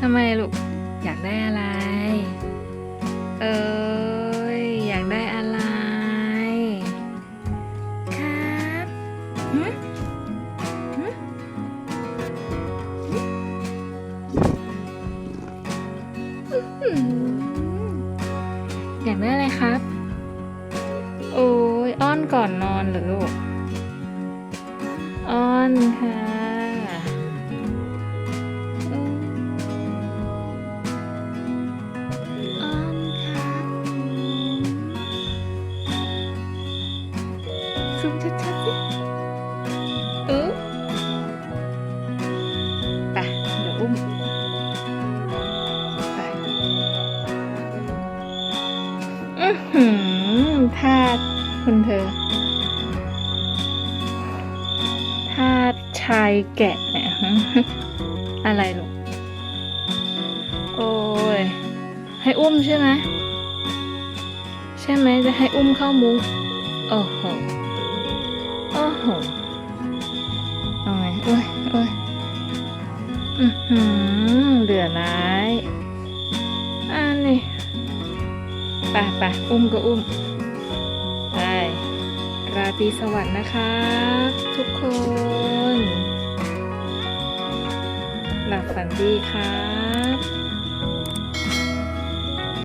ทำไมลูก อยากได้อะไร เอ้ยอยากได้อะไร ครับหึหึอื้อหือยากได้อะไรครับ โอ้ยอ้อนก่อนนอนหรือลูก อ้อนค่ะ ซูมชัดๆสิเออไปเดี๋ยวอุ้มไปอือหือท่าคุณเธอทาสชายแกะเนี่ยอะไรลูกโอ้ย ให้อุ้มใช่ไหมใช่ไหมจะให้อุ้มเข้ามุ้งโอ้โห โอ้โหเอาไงโอ้ยโอ้ยอือหือเหลือดร้ายอันนี้ไปไปอุ้มก็อุ้มไปราตรีสวัสดิ์นะครับทุกคน หลับฝันดีครับ